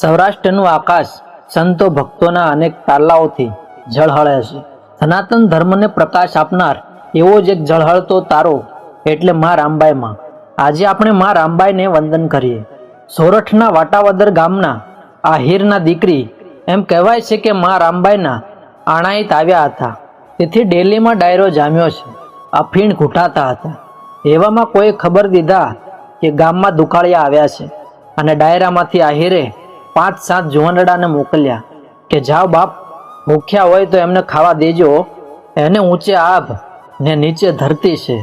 સૌરાષ્ટ્રનું આકાશ સંતો ભક્તોના અનેક તારલાઓથી ઝળહળે છે. સનાતન ધર્મને પ્રકાશ આપનાર એવો જ એક ઝળહળતો તારો એટલે મા રામબાઈમાં. આજે આપણે મા રામબાઈને વંદન કરીએ. સોરઠના વાટાવદર ગામના આહિરના દીકરી એમ કહેવાય છે કે મા રામબાઈના આણાઈત આવ્યા હતા. તેથી ડેલીમાં ડાયરો જામ્યો છે. અફીણ ઘૂંટાતા હતા. એવામાં કોઈ ખબર દીધા કે ગામમાં દુકાળિયા આવ્યા છે. અને ડાયરામાંથી આહિરે પાંચ સાત જુવાનડાને મોકલ્યા કે, જાઓ બાપ, ભૂખ્યા હોય તો એમને ખાવા દેજો. એને ઊંચે આભ ને નીચે ધરતી છે.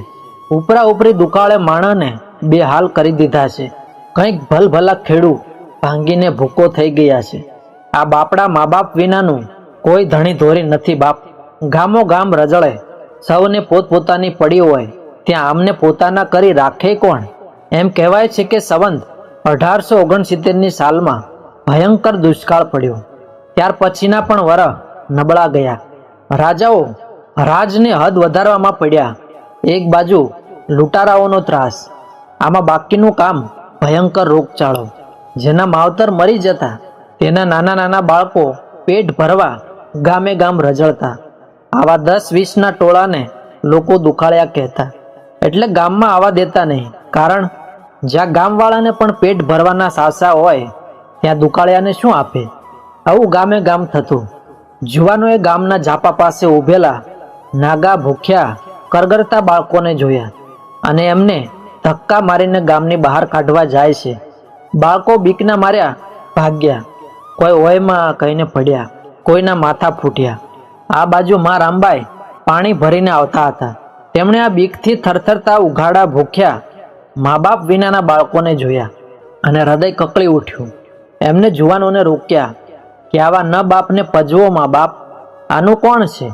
ઉપરા ઉપરી દુકાળે માણસને બે હાલ કરી દીધા છે. કંઈક ભલભલા ખેડૂ ભાંગીને ભૂકો થઈ ગયા છે. આ બાપડા મા બાપ વિનાનું કોઈ ધણી ધોરી નથી, બાપ. ગામો ગામ રજળે સૌને પોતપોતાની પડી હોય. ત્યાં આમને પોતાના કરી રાખે કોણ? એમ કહેવાય છે કે સંવંત અઢારસો ઓગણસિત્તેરની સાલમાં ભયંકર દુષ્કાળ પડ્યો. ત્યાર પછીના પણ વર નબળા ગયા. રાજાઓ રાજને હદ વધારવામાં પડ્યા. એક બાજુ લૂંટારાઓનો ત્રાસ. આમાં બાકીનું કામ ભયંકર રોગચાળો. જેના માવતર મરી જતા તેના નાના નાના બાળકો પેટ ભરવા ગામે ગામ રજળતા. આવા દસ વીસના ટોળાને લોકો દુખાળ્યા કહેતા. એટલે ગામમાં આવવા દેતા નહીં. કારણ જ્યાં ગામવાળાને પણ પેટ ભરવાના સાસા હોય ત્યાં દુકાળિયાને શું આપે? આવું ગામે ગામ થતું. જુવાનોએ ગામના ઝાપા પાસે ઊભેલા નાગા ભૂખ્યા, કરગરતા બાળકોને જોયા અને એમને ધક્કા મારીને ગામની બહાર કાઢવા જાય છે. બાળકો બીકના માર્યા, ભાગ્યા. કોઈ ઓયમાં કહીને પડ્યા, કોઈના માથા ફૂટ્યા. આ બાજુ મા રામબાઈ પાણી ભરીને આવતા હતા. તેમણે આ બીકથી થરથરતા ઉઘાડા ભૂખ્યા મા બાપ વિનાના બાળકોને જોયા અને હૃદય કકળી ઉઠ્યું. એમને જુવાનોને રોક્યા કે આવા ન બાપને પજવો માં બાપ. આનું કોણ છે?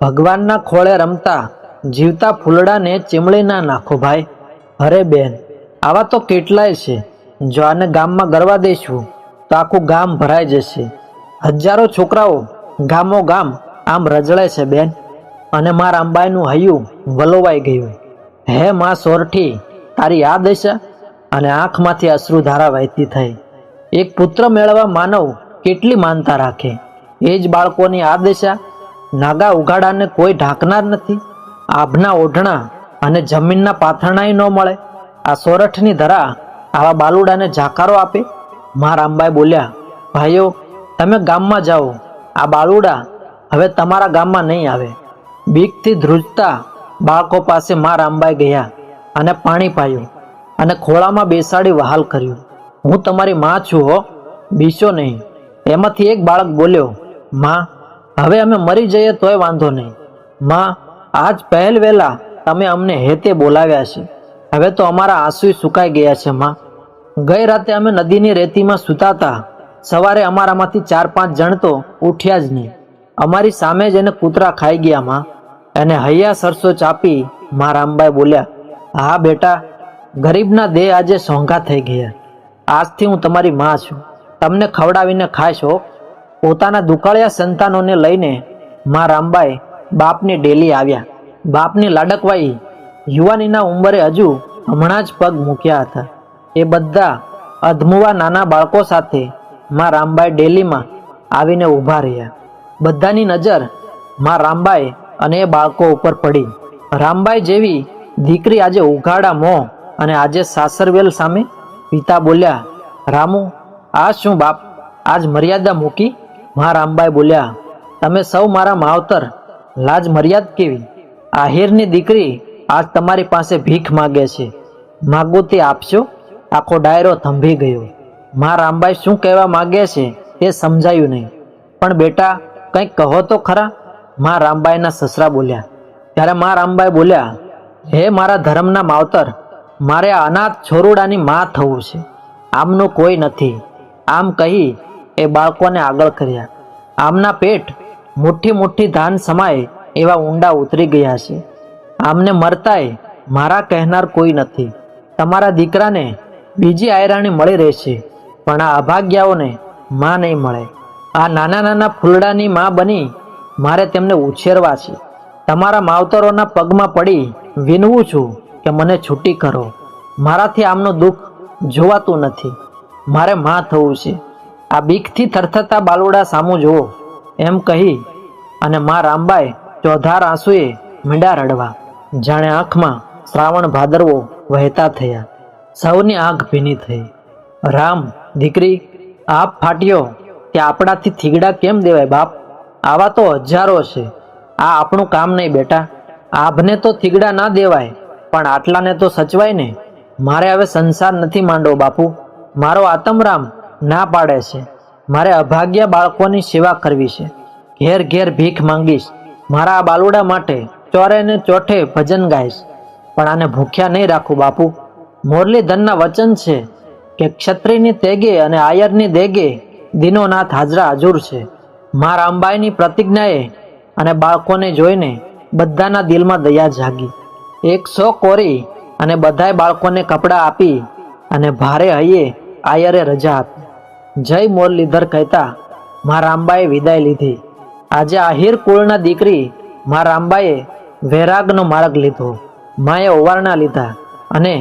ભગવાનના ખોળે રમતા, જીવતા ફૂલડાને ચીમળી ના નાખો ભાઈ. અરે બેન, આવા તો કેટલાય છે. જો આને ગામમાં ગરવા દઈશું તો આખું ગામ ભરાઈ જશે. હજારો છોકરાઓ ગામો ગામ આમ રજળે છે બેન. અને મારા અંબાઈનું હૈયું વલોવાઈ ગયું. હે માં સોરઠી, તારી આ દશા અને આંખમાંથી અશ્રુધારા વહેતી થઈ. એક પુત્ર મેળવવા માનવ કેટલી માનતા રાખે? એ જ બાળકોની આ દશા. નાગા ઉઘાડાને કોઈ ઢાંકનાર નથી. આભના ઓઢણા અને જમીનના પાથરણાય ન મળે. આ સોરઠની ધરા આવા બાલુડાને જાકારો આપે. મા રામબાઈ બોલ્યા, ભાઈઓ, તમે ગામમાં જાઓ. આ બાલુડા હવે તમારા ગામમાં નહીં આવે. બીકથી ધ્રુજતા બાળકો પાસે મા રામબાઈ ગયા અને પાણી પાયું અને ખોળામાં બેસાડી વહાલ કર્યું. હું તમારી માં છું હો બીસો નહીં. એમાંથી એક બાળક બોલ્યો, માં, હવે અમે મરી જઈએ તોય વાંધો નહીં. માં, આજ પહેલ વહેલા તમે અમને હેતે બોલાવ્યા છે. હવે તો અમારા આંસુ સુકાઈ ગયા છે, માં. ગઈ રાતે અમે નદીની રેતીમાં સૂતાતા. સવારે અમારામાંથી ચાર પાંચ જણ તો ઉઠ્યા જ નહીં. અમારી સામે જ એને કૂતરા ખાઈ ગયા, માં. એને હૈયા સરસો ચાપી મા રામબાઈ બોલ્યા, હા બેટા, ગરીબના દેહ આજે સોંઘા થઈ ગયા. આજથી હું તમારી માં છું. તમને ખવડાવીને ખાશો પોતાના દુકાળિયા સંતાનોને લઈને માં રામબાઈ બાપની ડેલી આવ્યા. બાપની લાડકવાઈ યુવાનીના ઉંમરે હજુ હમણાં જ પગ મૂક્યા હતા. એ બધા અધમુવા નાના બાળકો સાથે માં રામબાઈ ડેલીમાં આવીને ઊભા રહ્યા. બધાની નજરમાં રામબાઈ અને એ બાળકો ઉપર પડી. રામબાઈ જેવી દીકરી આજે ઉઘાડા મોં અને આજે સાસરવેલ સામે પિતા બોલ્યા, રામુ, આ શું બાપ? આજ મર્યાદા મૂકી? મા રામબાઈ બોલ્યા, તમે સૌ મારા માવતર, લાજ મર્યાદ કેવી? આહિરની દીકરી આજ તમારી પાસે ભીખ માગે છે. માગો તે આપશો? આખો ડાયરો થંભી ગયો. મા રામબાઈ શું કહેવા માગે છે તે સમજાયું નહીં. પણ બેટા, કંઈક કહો તો ખરા? મા રામબાઈના સસરા બોલ્યા. ત્યારે મા રામબાઈ બોલ્યા, હે મારા ધર્મના માવતર મારે અનાથ છોરુડાની માં થવું છે. આમનું કોઈ નથી. આમ કહી એ બાળકોને આગળ કર્યા. આમના પેટ મુઠ્ઠી મુઠ્ઠી ધાન સમાય એવા ઊંડા ઉતરી ગયા છે. આમને મરતાય મારા કહેનાર કોઈ નથી. તમારા દીકરાને બીજી આયરાણી મળી રહેશે, પણ આ અભાગ્યાઓને માં નહીં મળે. આ નાના નાના ફૂલડાની માં બની મારે તેમને ઉછેરવા છે. તમારા માવતરોના પગમાં પડી વિનવું છું. કે મને છૂટી કરો. મારાથી આમનું દુઃખ જોવાતું નથી. મારે માં થવું છે. આ બીકથી થરથરતા બાલુડા સામું જુઓ. એમ કહી અને મા રામબાઈ ચોધાર આંસુએ મીંડા રડવા. જાણે આંખમાં શ્રાવણ ભાદરવો વહેતા થયા. સૌની આંખ ભીની થઈ. રામ, દીકરી, આપ ફાટ્યો કે આપણાથી થીગડા કેમ દેવાય બાપ? આવા તો હજારો છે. આ આપણું કામ નહીં બેટા. આભને તો થીગડા ના દેવાય. પણ આટલાને તો સચવાય ને? મારે હવે સંસાર નથી માંડવો, બાપુ. મારો આતમરામ ના પાડે છે. મારે અભાગ્ય બાળકોની સેવા કરવી છે. ઘેર ઘેર ભીખ માંગીશ. મારા આ બાલુડા માટે ચોરે ને ચોઠે ભજન ગાઈશ. પણ આને ભૂખ્યા નહીં રાખું, બાપુ. મોરલીધનના વચન છે કે ક્ષત્રિયની તેગે અને આયરની દેગે દિનોનાથ હાજરા હાજુર છે. મા અંબાઈની પ્રતિજ્ઞાએ અને બાળકોને જોઈને બધાના દિલમાં દયા જાગી. એક સો કોરી અને બધાય બાળકોને કપડાં આપી અને ભારે હૈયે આયરે રજા આપી. જય મુરલીધર કહેતા, મા રામબાએ વિદાય લીધી. આજે આહિર કુળના દીકરી મા રામબાએ વૈરાગનો માર્ગ લીધો. માએ ઓવારણા લીધા અને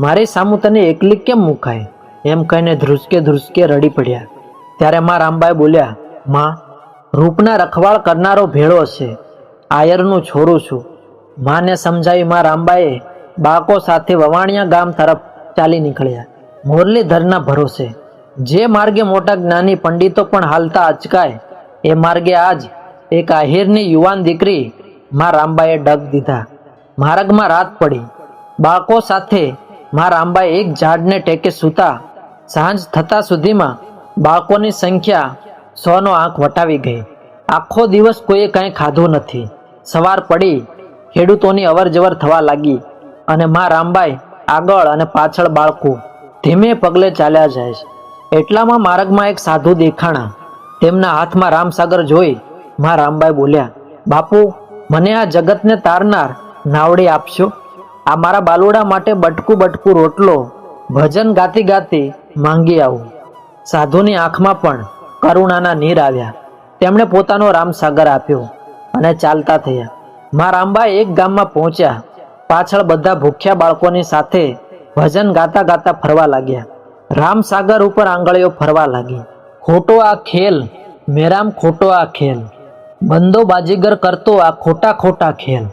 મારી સામું તને એકલી કેમ મુકાય? એમ કહીને ધ્રુસકે ધ્રુસકે રડી પડ્યા. ત્યારે મા રામબાઈ બોલ્યા, માં, રૂપના રખવાળ કરનારો ભેળો છે આયરનું છોરું છું. માને સમજાવી માં રામબાએ બાળકો સાથે વવાણિયા ગામ તરફ ચાલી નીકળ્યા. મુરલીધરના ભરોસે. જે માર્ગે મોટા જ્ઞાની પંડિતો પણ હાલતા અચકાય, એ માર્ગે આજ એક આહિરની યુવાન દીકરી મા રામબાએ ડગ દીધા. માર્ગમાં રાત પડી. બાળકો સાથે મા રામબાએ એક ઝાડને ટેકે સૂતા. સાંજ થતા સુધીમાં બાળકોની સંખ્યા સોનો આંખ વટાવી ગઈ. આખો દિવસ કોઈએ કંઈ ખાધું નથી. સવાર પડી. ખેડૂતોની અવર જવર થવા લાગી અને મા રામબાઈ આગળ અને પાછળ બાળકો ધીમે પગલે ચાલ્યા જાય છે. એટલામાં માર્ગમાં એક સાધુ દેખાણા તેમના હાથમાં રામસાગર જોઈ મા રામબાઈ બોલ્યા, બાપુ, મને આ જગતને તારનાર નાવડી આપશો? આ મારા બાલુડા માટે બટકું બટકું રોટલો ભજન ગાતી ગાતી માંગી આવું. સાધુની આંખમાં પણ કરુણાના નીર આવ્યા. તેમણે પોતાનો રામસાગર આપ્યો અને ચાલતા થયા. મા રામબાઈ એક ગામમાં પહોંચ્યા. પાછળ બધા ભૂખ્યા બાળકોની સાથે ભજન ગાતા ગાતા ફરવા લાગ્યા. રામસાગર ઉપર આંગળીઓ ફરવા લાગી. ખોટો આ ખેલ, મેરામ ખોટો આ ખેલ. બંદો બાજીગર કરતો આ ખોટા ખોટા ખેલ.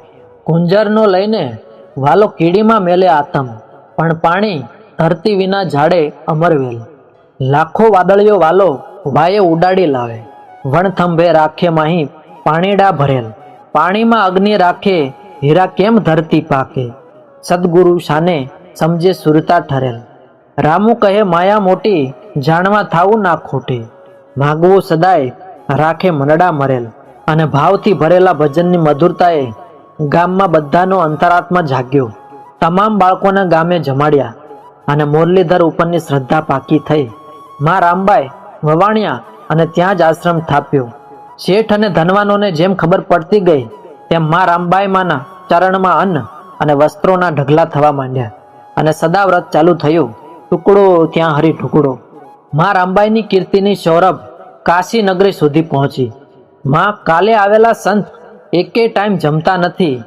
કુંજરનો લઈને વાલો કીડીમાં મેલે આતમ, પણ પાણી ધરતી વિના ઝાડે અમરવેલ. લાખો વાદળીઓ વાલો વાયે ઉડાડી લાવે. વણથંભે રાખે માહી પાણીડા ભરેલ. પાણીમાં અગ્નિ રાખે, હીરા કેમ ધરતી પાકે? સદગુરુ શાને સમજે સુરતા ઠરેલ. રામુ કહે, માયા મોટી, જાણવા થાવું ના ખોટે. માગવું સદાય રાખે મનડા મરેલ. અને ભાવથી ભરેલા ભજનની મધુરતાએ ગામમાં બધાનો અંતરાત્મા જાગ્યો. તમામ બાળકોને ગામે જમાડ્યા અને મુરલીધર ઉપરની શ્રદ્ધા પાકી થઈ. મા રામબાઈ, વવાણ્યા અને ત્યાં જ આશ્રમ થાપ્યો. શેઠ અને ધનવાનોને જેમ ખબર પડતી ગઈ, તેમ મા રામબાઈ માના ચરણમાં અન્ન અને વસ્ત્રોના ઢગલા થવા માંડ્યા અને સદાવ્રત ચાલુ થયું. ટુકડો ત્યાં હરી ટુકડો મા રામબાઈની કીર્તિની સૌરભ કાશી નગરી સુધી પહોંચી. માં કાલે આવેલા સંત એકે ટાઈમ જમતા નથી.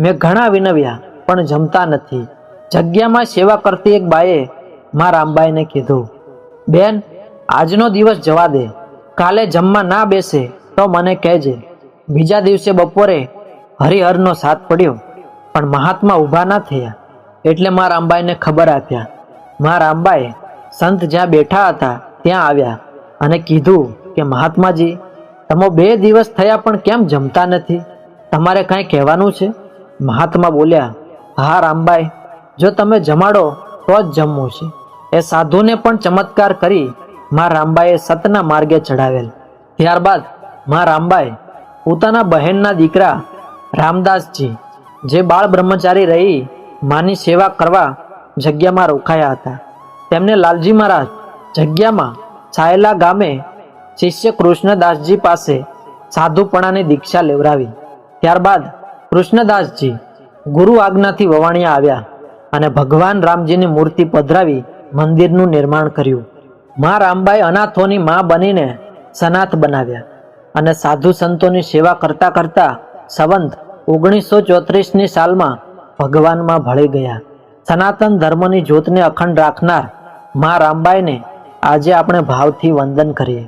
મેં ઘણા વિનવ્યા, પણ જમતા નથી. જગ્યામાં સેવા કરતી એક બાએ મા રામબાઈને કીધું, બેન, આજનો દિવસ જવા દે. કાલે જમવા ના બેસે તો મને કહેજે, બીજા દિવસે બપોરે હરિહરનો સાથ પડ્યો, પણ મહાત્મા ઊભા ના થયા. એટલે મા રામબાઈને ખબર આપ્યા. મા રામબાઈ સંત જ્યાં બેઠા હતા, ત્યાં આવ્યા અને કીધું કે, મહાત્માજી, તમે બે દિવસ થયા પણ કેમ જમતા નથી? તમારે કાંઈ કહેવાનું છે? મહાત્મા બોલ્યા, હા રામબાઈ, જો તમે જમાડો, તો જ જમવું છે. એ સાધુને પણ ચમત્કાર કરી, મા રામબાઈએ સતના માર્ગે ચડાવેલ ત્યારબાદ મા રામબાઈ, પોતાના બહેનના દીકરા રામદાસજી, જે બાળ બ્રહ્મચારી રહી, માની સેવા કરવા જગ્યામાં રોકાયા હતા. તેમને લાલજી મહારાજ જગ્યામાં છાયેલા ગામે શિષ્ય કૃષ્ણદાસજી પાસે સાધુપણાની દીક્ષા લેવડાવી. ત્યારબાદ કૃષ્ણદાસજી ગુરુ આજ્ઞાથી વવાણિયા આવ્યા અને ભગવાન રામજીની મૂર્તિ પધરાવી મંદિરનું નિર્માણ કર્યું. મા રામબાઈ અનાથોની મા બનીને સનાથ બનાવ્યા. અને સાધુ સંતોની સેવા કરતા કરતા સંવંત ઓગણીસો ચોત્રીસની સાલમાં ભગવાનમાં ભળી ગયા. સનાતન ધર્મની જ્યોતને અખંડ રાખનાર મા રામબાઈને આજે આપણે ભાવથી વંદન કરીએ.